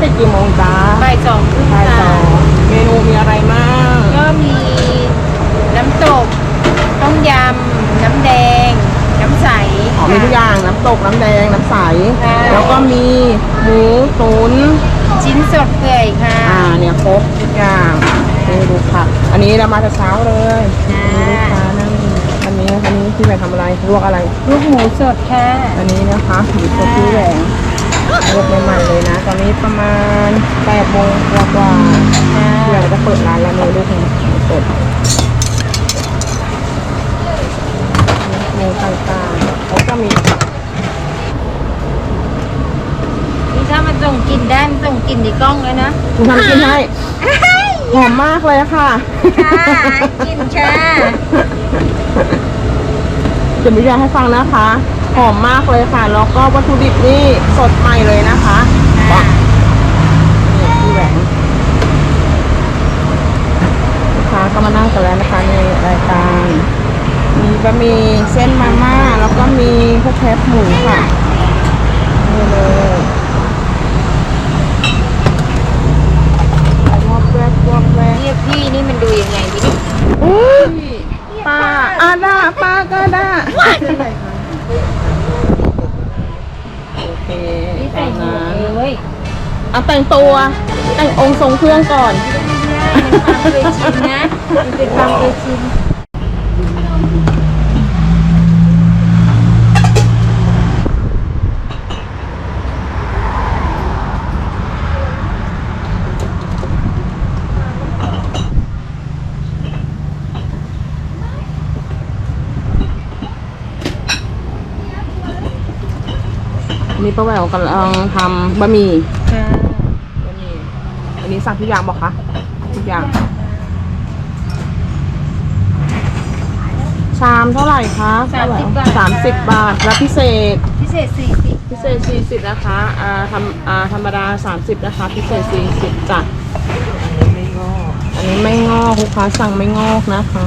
ปิดปิดแล้วปิดกี่โมงจ้าบ่ายสองครึ่งบ่ายสค่ะองเมนูมีอะไรบ้างก็มีน้ำตก ต้มยำ น้ำแดง น้ำใสอ๋อมีทุกอย่างน้ำตกน้ำแดงน้ำใส ค่ะ แล้วก็มีหมูตุ๋นชิ้นสดเปื่อยค่ะ อ่าเนี่ยครบทุกอย่างนี่ดูค่ะอันนี้เรามาแต่เช้าเลยค่ะ มีลูกค้านั่งอันนี้อันนี้ที่ไปทำอะไรลวกอะไร ลูกหมูสดค่ะ อันนี้นะคะหมูสดที่แหวง ลวกใหม่ๆเลยนะ ตอนนี้ประมาณ8โมงกว่าๆเราจะเปิดร้านแล้วมีลูกหมูสดเมนูต่างๆแล้วก็มีนี่ถ้ามันส่งกลินได้มันส่งกลินในกล้องเลยนะคุณทำกินให้หอมมากเลยค่ะ ค่ะกินค่ะจะมีเรื่องให้ฟังนะคะ หอมมากเลยค่ะ แล้วก็วัตถุดิบนี่สดใหม่เลยนะคะค่ะนี่พี่แหวนลูกค้าก็มานั่งกันแล้วนะคะในรายการ มีบะหมี่เส้นมาม่า แล้วก็มีข้าวแคบหมูค่ะนี่เลยวอกแวกวอกแวก เรียกพี่นี่มันดูยังไงพี่ อุ๊ยป้าอาดาป้าก็ได้โอเค พี่ใส่ ตาม หมว นั้ ก น เลย เอาแต่งตัวแต่งองค์ทรงเครื่องก่อนไม่ได้มันความเคยชินนะมันเป็นความเคยชิน นนี้ป้าแหววกำลังทำบะหมี่ค่ะบะหมี่อันนี้สั่งทุกอย่างบอกคะทุกอย่าง ชามเท่าไหร่คะสามสิบบาท สามสิบบาท แล้วพิเศษ พิเศษสี่สิบพิเศษสี่สิบนะคะอ่าทำอ่าธรรมดาสามสิบนะคะ พิเศษสี่สิบจ้ะอันนี้ไม่งอกลูกค้าสั่งไม่งอกนะคะ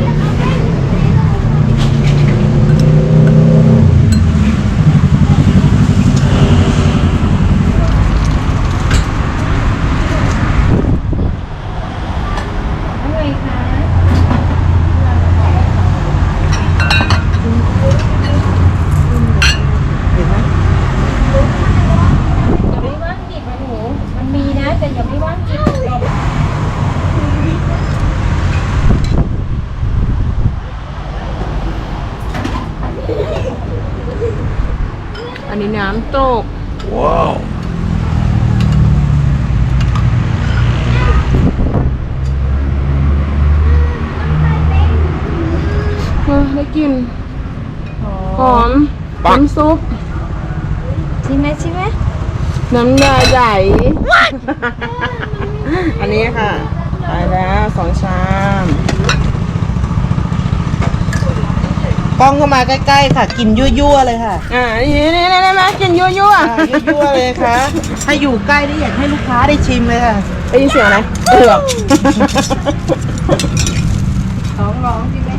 นี้น้ำตกเออได้กลินหอมน้ำซุปชิมไหมชิมไหมน้ำยาใหญ่อันนี้ค่ะ ไปแล้วสองชาม กล้องเข้ามาใกล้ๆค่ะ กินยั่วๆเลยค่ะอ่านี่นี่นี่นี่กินยั่วยั่วอ่ายั่วๆเลยค่ะถ้าอยู่ใกล้ได้อยากให้ลูกค้าได้ชิมเลยค่ะได้ยินเสียงอะไรเอือกร้องร้องชิมไหม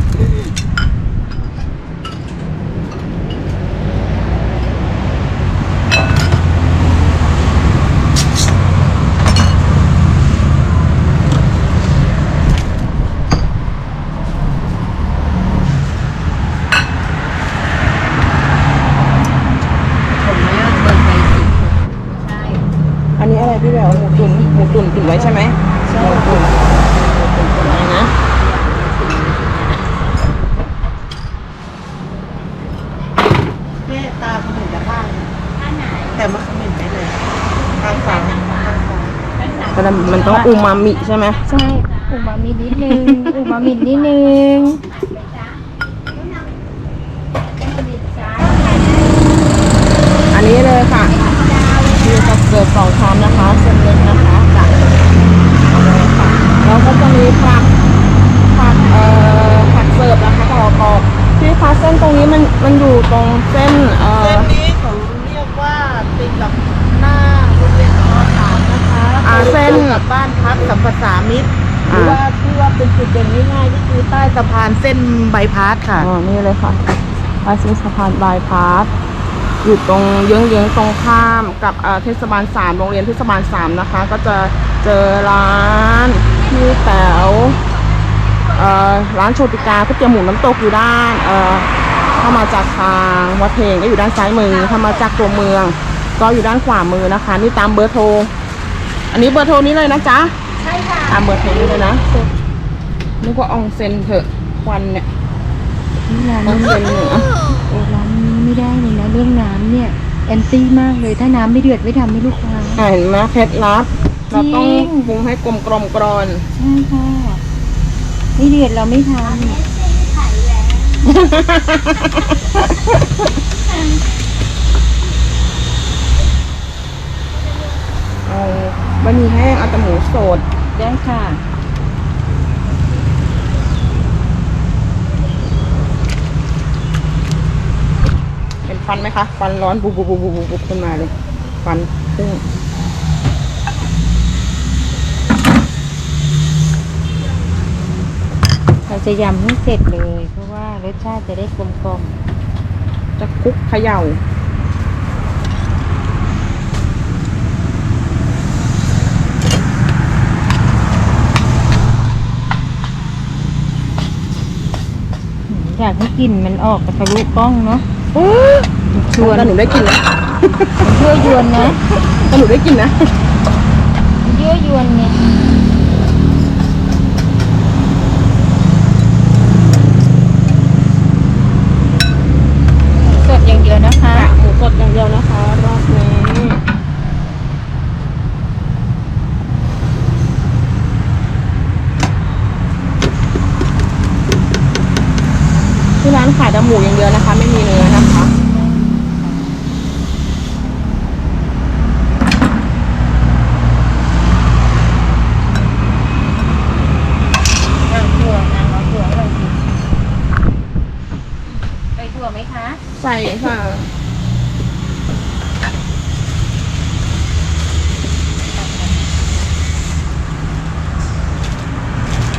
ผมไม่เลิกเบิร์นไปสิใช่ อันนี้อะไรพี่แววหมูตุ๋นหมูตุ๋นตุ๋น ไว้ใช่ไหมหมูตุ๋นหมูตุ๋นตุ๋นไว้นะแม่ตาเขาเห็นแต่ข้างแต่มาคอมเมนต์ไปเลยข้างซ้ายข้างซ้ายแต่มันต้องอูมามิใช่ไหมใช่อุมามินิดนึงอุมามินิดนึงอันนี้เลยค่ะมีกับเกลือสองช้อนนะคะเส้นเล็กนะคะจ้ะเอาเลยค่ะแล้วก็จะมี ผักผักเอ่อผักเสิร์ฟนะคะกรอบๆพี่คะเส้นตรงนี้มันมันอยู่ตรงเส้นเอ่อเส้นนี้เขาเรียกว่าติดกับหน้าโรงเรียนอสามนะคะอ่าเส้น กับบ้านพักวัดสัมปสามิตรหอ่า รือว่าที่ว่าเป็นจุดเด่นง่ายๆก็คือใต้สะพานเส้นใบายพาสค่ะ อ๋อนี่เลยค่ะบายสะพานบายพาสอยู่ตรงเยื้องๆตรงข้ามกับเอ่อเทศบาลสามโรงเรียนเทศบาลสามนะคะ ก็จะเจอร้าน พี่แต๋วเอ่อร้านโชติกาก๋วยเตี๋ยวหมูน้ำตกอยู่ด้านเอ่อถ้ามาจากทางวัดเพลงก็อยู่ด้านซ้ายมือถ้ามาจากตัวเมือง ก็อยู่ด้านขวามือนะคะ นี่ตามเบอร์โทร อันนี้เบอร์โทรนี้เลยนะจ๊ะใช่ค่ะตามเบอร์โทรนี้เลยนะนึกว่าอองเซนเถอะควันเนี่ยร้านอองนี้เซนเนี่ยอะโอ้ร้านนี้ไม่ได้เลยนะเรื่องน้ำเนี่ยแอนตี้มากเลยถ้าน้ำไม่เดือดไม่ทำให้ลูกค้าอะเห็นไหมเคล็ดลับ เราต้องจริงปรุงให้กลมกลมกรอนใช่ค่ะไม่เดือดเราไม่ทเอาบะหมี่แห้งเอาแต่หมูสดำได้ค่ะเห็นฟันไหมคะ ฟันร้อนบุบบุบบุบบุบบุบขึ้นมาเลย ฟันพุ่ง เรา จะยำให้เสร็จเลย เพราะว่ารสชาติจะได้กลมกล่อมจะคลุกเขย่าอยากให้กลิ่นมันออกทะลุกล้องเนาะชวนแต่หนูได้กินนะมันยั่วยวนนะแต่หนูได้กินนะมันยั่วยวนไง สดอย่างเดียวนะคะ หมูสดอย่างเดียวนะคะ รอบนี้ที่ หมูอย่างเดียวนะคะ ไม่มีเนื้อนะคะนางถั่วนางเอาถั่วให้เรากินไปถั่วไหมคะ ใส่ค่ะ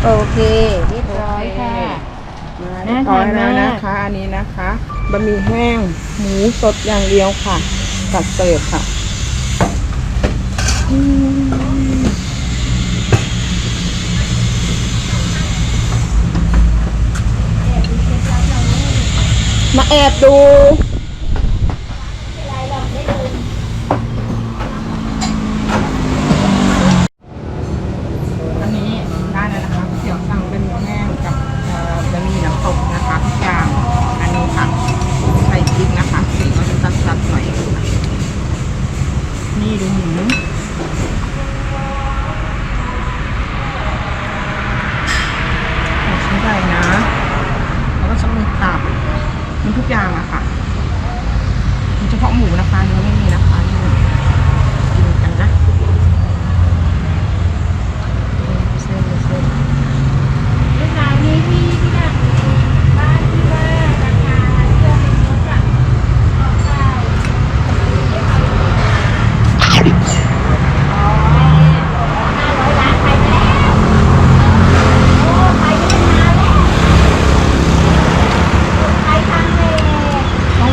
โอเค เรียบร้อยค่ะ มาเรียบร้อยแล้วนะคะ อันนี้นะคะบะหมี่แห้งหมูสดอย่างเดียวค่ะจัดเสิร์ฟค่ะอืมมาแอบดู อันนี้ได้แล้วนะคะเดี๋ยวสั่งเป็นหมูแห้งกับเอ่อบะหมี่น้ำตกนะคะทุกอย่าง อันนี้ค่ะใส่พริกนะคะสีก็จะซัดๆหน่อย นี่ดูหมูหมูชิ้นใหญ่นะ แล้วก็จะมีตับมีทุกอย่างอะค่ะมีเฉพาะหมูนะคะเนื้อไม่มีนะคะนี่กินกันนะ เส้นเส้น ร้านนี้ที่ที่แบบบ้านที่ว่าราคาเชื่อเป็นรถอะออกข้าวห้าร้อยล้านไปแล้ว โอ้ไปไม่นานแล้วไปทางเลย ต้องลองมากันนะคะทำตั้งแต่ค่ะแล้วชมกาค่ะ ข้าวไทยเป็นของหนูอยู่ในกลางเกือบติดเขาเลยใช่ใช่สายอยู่ในกลางเข้าเขาเรียกว่าอะไรวะเนี่ยค่ะพี่กาจะพี่กาจะมาจากกรุงเทพเอาไป อย่าลื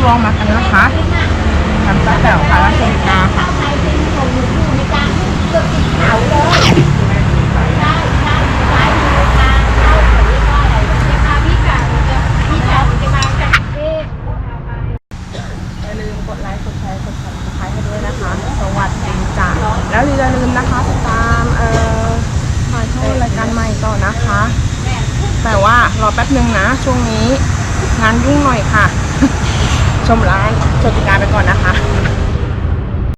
มกดไลค์กดแชร์กด subscribe ให้ด้วยนะคะสวัสดีจ้ะแล้วอย่าลืมนะคะติดตามเอ่อมาช่องรายการใหม่ต่อนะคะ แต่ว่ารอแป๊บหนึ่งนะ ช่วงนี้งานยุ่งหน่อยค่ะ ชมร้านโชติการไปก่อนนะคะ